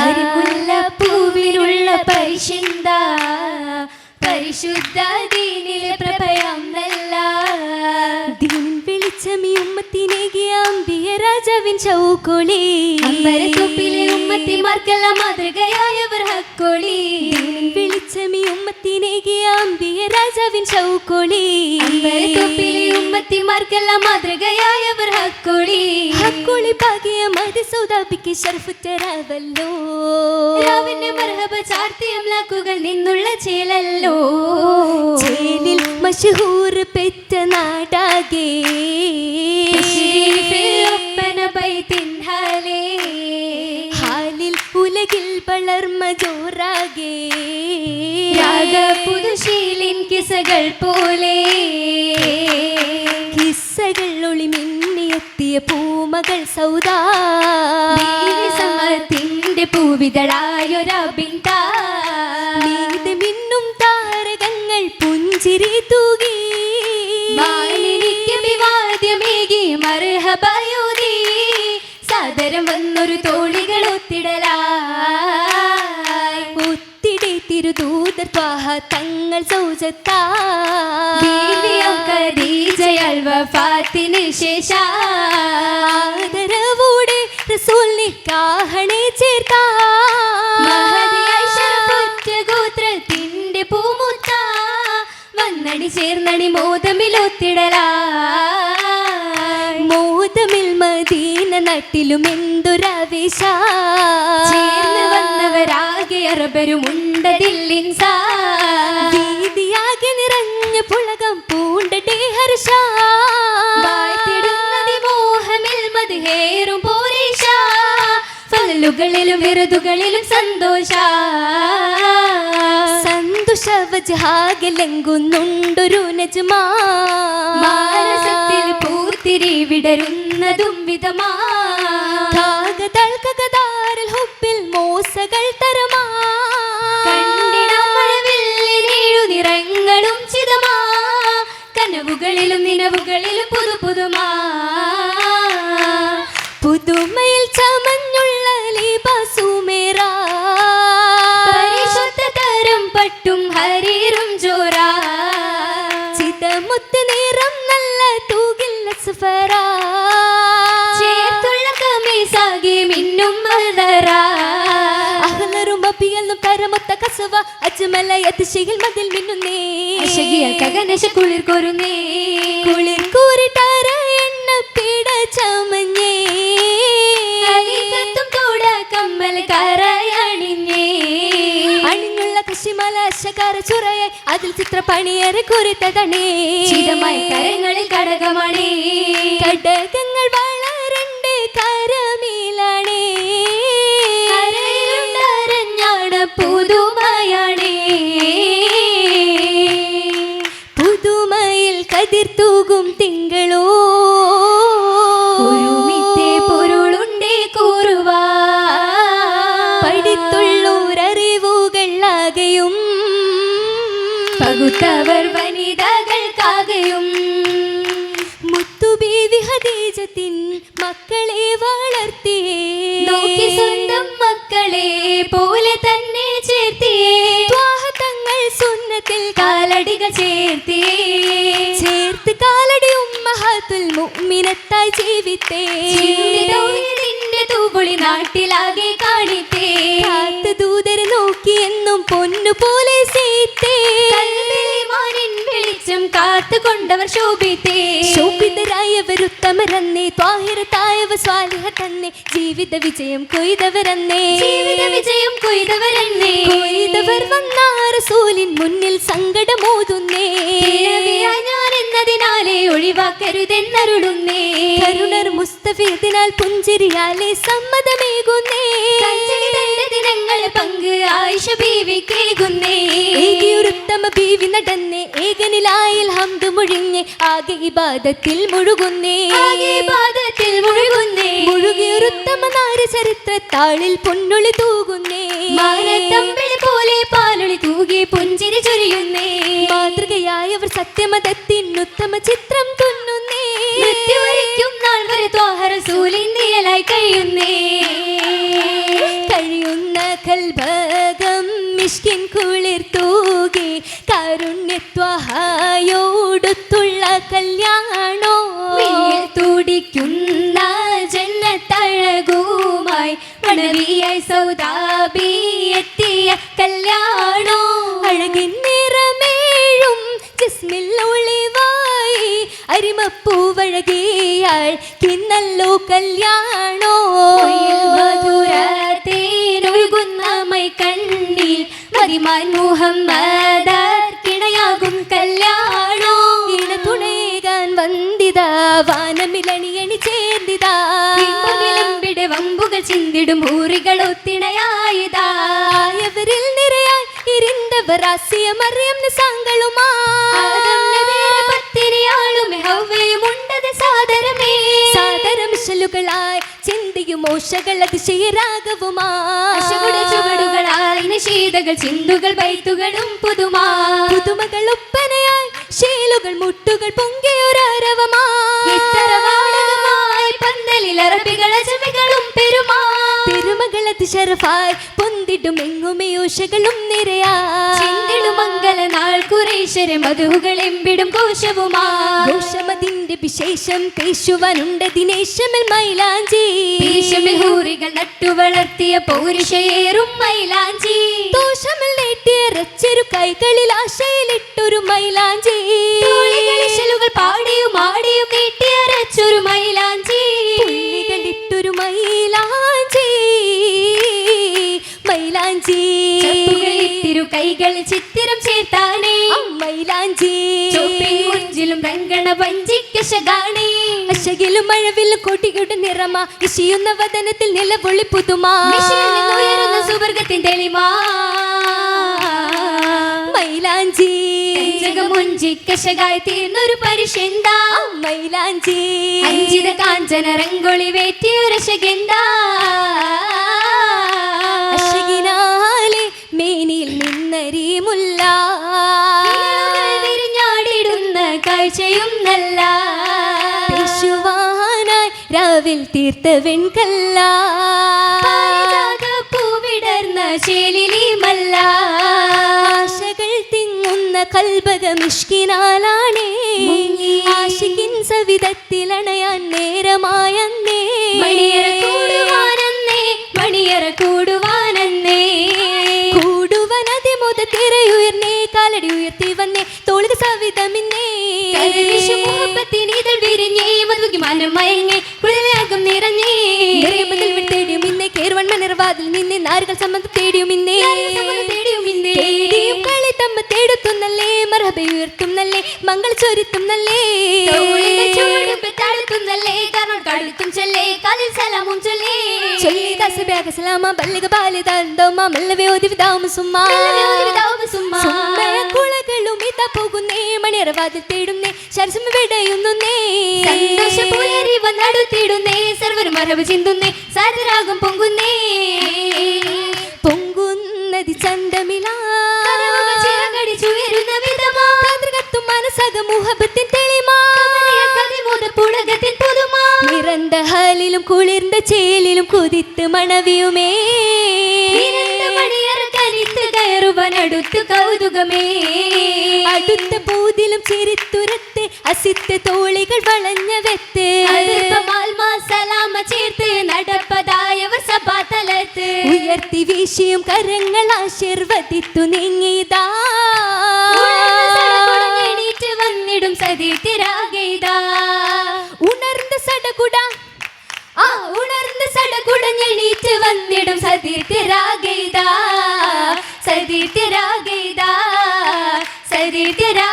പരിമുല്ല പൂവിലുള്ള പരിശുദ്ധ പരിശുദ്ധ ദീനിലെ പ്രഭയം നല്ല. ദിൻ വെളിച്ചമി ഉമ്മത്തിനേകിയ അമ്പിയ രാജാവിൻ ചൗക്കോളി. അമ്പരത്തൊപ്പിലെ ഉമ്മത്തിമാർക്കെല്ലാം മാതൃകയായവർ ഹക്കോളി. ദിൻ വെളിച്ചമി ഉമ്മത്തിനേകിയ അമ്പിയ രാജാവിൻ ചൗക്കോളി. അമ്പരത്തൊപ്പിലെ മതി സൗദാബിക്ക് ഷർഫുറ്റരാവല്ലോ രാവിന്റെ മർഹബ ചാർത്തി അമ്ലാക്കുകൾ നിന്നുള്ള ചേലല്ലോ. ചേലിൽ മഷഹൂർ പെറ്റ നാടാകെ. ഹാലിൽ ഉലകിൽ വളർമ ജോറാകെ. പുതുശീലിൻ കിസകൾ പോലെ. കിസ്സകൾ ഒളി മിന്നിയെത്തിയ പൂമകൾ സൗദാ. സമത്തിന്റെ പൂവിതളായൊരബിന്ത മീതെ മിന്നും താരകങ്ങൾ പുഞ്ചിരി തൂകി വിവാദ്യമേകി മർഹബയോതി സാദരം വന്നൊരു തോളികൾ ഒത്തിടലായി ഒത്തിടെ തിരുദൂതർ ത്വാഹ തങ്ങൾ സൗജത്താ. വഫാത്തിന് ശേഷ. വന്നടി മോതമിൽ ഒത്തിടലാ മോദമിൽ മദീന നട്ടിലും എന്തൊരാവേശ. ചേർന്ന് വന്നവരാകെ അറബരുമുണ്ടതില്ലിൻസാ വീതിയാകെ നിറഞ്ഞ പുളകം പൂണ്ടേ ഹർഷ മോഹമിൽ മതിഹേറും പോരീഷ ഫലുകളിലും വിരുതുകളിലും സന്തോഷ. സന്തോഷവജാകലെങ്കുന്നുണ്ടൊരു നജ്മാ മാനസത്തിൽ പൂത്തിരി വിടരുന്നതും വിധമാ. താകതൾക്കകതാരൽ ഹുബിൽ മോസകൾ തരമാ. നിറങ്ങളും ചിതമാ. കനവുകളിലും നിലവുകളിലും പുതു പുതുമാ. പുതുമയിൽ ചമഞ്ഞുള്ള ലിബാസുമേറാ തരമൊത്ത കസവ അജ്മല അതിശയിൽ മതിൽ മിന്നുന്നേ. അശകിയ കഗനശ കുളിർ കോരുന്നേ. കുളിർ കൂറിട്ടാര എണ്ണ പിട ചമഞ്ഞേ. തോട കമ്മൽ കരയണിഞ്ഞേ അണിഞ്ഞുള്ള കശിമല അശകാര ചുറയെ അതിൽ ചിത്രപ്പണിയേറെ കുറിത്തതണേ. ചിതമായ കരങ്ങളിൽ കടകമണേ. കടകങ്ങൾ വളരണ്ട് പുതുമയാണേ. പുതുമയിൽ കതിർ തൂകും തിങ്കളോ. ഒരുമിത്തെ പൊരുളുണ്ടേ കൂറുവാ. പഠിത്തുള്ളൂരറിവുകളാകെയും പകുത്തവർ വനിതകൾക്കാകെയും ഹദീജത്തിൻ മക്കളെ വളർത്തിയേ. നോക്കി സ്വന്തം മക്കളെ പോലെ തന്നെ ചേർത്തിയേ. ത്വാഹ തങ്ങൾ സുന്നത്തിൽ കാലടികൾ ചേർത്തിയേ. ചേർത്ത് കാലടി ഉമ്മഹത്തുൽ മുഅ്മിനത്തായി ജീവിത്തേ. ചിന്തിതൗഹീദിന്റെ തൂപുളി നാട്ടിലാകെ കാണിത്തേ. കാത്ത് ദൂതരെ നോക്കി എന്നും പൊന്നു പോലെ സീത്തേ കൽവിലിമാനിൻ വെളിച്ചം കാത്തുകൊണ്ടവർ ശോഭിത്തേ. ശോഭിതരായവർ ഉത്തമരന്നേ ത്വാഹിരത്തായവ സ്വാലിഹ തന്നെ ജീവിത വിജയം കൊയ്തവരന്നേ. ജീവിത വിജയം കൊയ്തവരെന്നേ. കൊയ്തവർ സൂലിൻ മുന്നിൽ സങ്കടമോതുന്നേ. ഞാൻ എന്നതിനാലേ ഒഴിവാക്കരുതെന്നരുളുന്നേ. കരുണർ മുസ്തഫിയതിനാൽ പുഞ്ചിരിയാലേ സമ്മതമേകുന്നേ. ദിനങ്ങൾ പങ്ക് ആയിഷ ബീവിക്കേകുന്നേ ഉത്തമ ബീവി നടന്നേ ഏകനിലായിൽ ഹംദ് മുഴിഞ്ഞ് ആകെ ഇബാദത്തിൽ മുഴുകുന്നേ. ആകെ പാദത്തിൽ മുഴുകുന്നേ. മുഴുകിയൊരുത്തമ ചരിത്ര ചരിത്രത്താളിൽ പൊന്നൊളി തൂകുന്നേ. കാരുണ്യത്വഹായോടുത്തുള്ള കല്യാണോ? തുടിക്കുന്ന ജന്നത്തഴകുമായി മണവിയായി സൗദാബി എത്തിയ കല്യാണോ? അഴകിൻ നിറമേഴും ജിസ്മിൽ ഒളിവായി അരിമപ്പൂവഴകിയാൾ കിന്നല്ലോ കല്യാണോ? മധുരത്തേനൊഴുകുന്ന മൈ കണ്ണിൽ മതിമാൻ என் கல்யாணம். இன துணைதான் வந்திதா. வானமிலணியணி சேர்ந்திதா. விட வம்புகள் சிந்திடும் ஊரிகள் ஒத்திணையாயுதா. எவரில் நிறையாய் சாங்களுமா ചിന്തിയും ഓശകൾ അതിശയരാഗവുമാ ശീതകൾ ചിന്തുകൾ ബൈത്തുകളും പുതുമാ. പുതുമകൾ ഒപ്പനയായി ശീലുകൾ മുട്ടുകൾ പൊങ്കിയൊരവമാ പെരുമകൾ അതിശരഫായി പൊന്തിടും എങ്ങുമേ ഓഷകളും നിറയാ ചിന്തിടും മംഗല നാൾ കുറേശ്വര മധുകൾ എമ്പിടും കോശവുമാ ഘോഷമതിന്റെ വിശേഷം പേശുവാനുണ്ട് ദിനേശമൽ മൈലാഞ്ചി. ഹൂറികൾ നട്ടു വളർത്തിയ പൗരുഷയേറും മൈലാഞ്ചി. ദോഷമൽ നേട്ടിയ റച്ചൊരു കൈകളിൽ ആശയിലിട്ടൊരു മൈലാഞ്ചി. കൈകൾ ചിത്തിരം ചേർത്താനേ. മൈലാഞ്ചി മുഞ്ചിലും രംഗണ വഞ്ചിക്കശകാണേ അശകിലും മഴവിൽ കോട്ടിയുടെ നിറമ ഇശിയുന്ന വതനത്തിൽ നിലപൊളി പുതുമാ. സുവർഗത്തിൻ തെളിമാ മൈലാഞ്ചി മുഞ്ചിക്കശകായി തീർന്നൊരു പരിഷെന്താ മൈലാഞ്ചി അഞ്ചിത കാഞ്ചന രംഗൊളി വേറ്റിയൊരശകെന്താ രാവിൽ തീർത്ത വെൺകല്ല. പൂവിടർന്ന ചേലിലി മല്ല. ആശകൾ തിങ്ങുന്ന കൽപക മിഷ്കിനാലാണേ. ആശിക്കിൻ സവിധത്തിലണയാൻ നേരമായന്നേ. മണിയറ കൂടുവാനന്നേ മണിയറ കൂടുവാനന്നേ. കൂടുവനതി മുത തിരയുയർന്നേ കാലടി ഉയർത്തി വന്നേ. തോളുക സവിധമിന്നേ. സംബന്ധം തേടിയും ഇന്നേ തേടിയും ഇന്നേ. തേടിയും കളി തമ്മ ഉയർത്തുന്നല്ലേ മംഗൾ ചൊരിത്തുന്നല്ലേ. തോളിലെ ചുവടുമ്പ് തടുത്തുന്നല്ലേ കാരണം കടുത്തും ചൊല്ലേ കാലിൽ സലാമും ചൊല്ലേ. ചൊല്ലി ദാസബ്യാഗ സലാമ ബല്ലിക മല്ലവേ ഒതിവിതാവും സുമ്മാ. മെല്ലവേ ഒതിവിതാവും സുമ്മാ. കുളകളും ഇതാ പോകുന്നേ മണിയറവാതിൽ തേടുന്നേ ശരസം വിടയുന്നേ സന്തോഷ പുലരി വന്നടുത്തിടുന്നേ സർവരും മറവ് ചിന്തുന്നേ സാരരാഗം പൊങ്കുന്നേ പൊങ്കുന്നതി ചന്തമിലാ മനസ്സത് മുഹബത്തിൻ തെളിമാ. പുളകത്തിൻ പുതുമാ. ഹലിലും ചേലിലും കുതിത്ത് മണവിയുമേ. കയറുവനടുത്ത് അടുത്ത പൂതിലും ചിരിത്തുരത്ത് അസിത്ത് തോളികൾ വളഞ്ഞ വെത്ത്. സലാമ ചേർത്ത് ഉയർത്തി വീശിയും കരങ്ങൾ ആശീർവദിത്തു നീങ്ങിയതാ. വന്നിടും സതി സതീർത്തിരാകെയ്താ ഉണർന്ന സടകുട. ആ ഉണർന്ന് സടകുടഞ്ഞെണീറ്റ് വന്നിടും സതീർത്തിരാകെയ്താ സതി സതീർത്തിരാ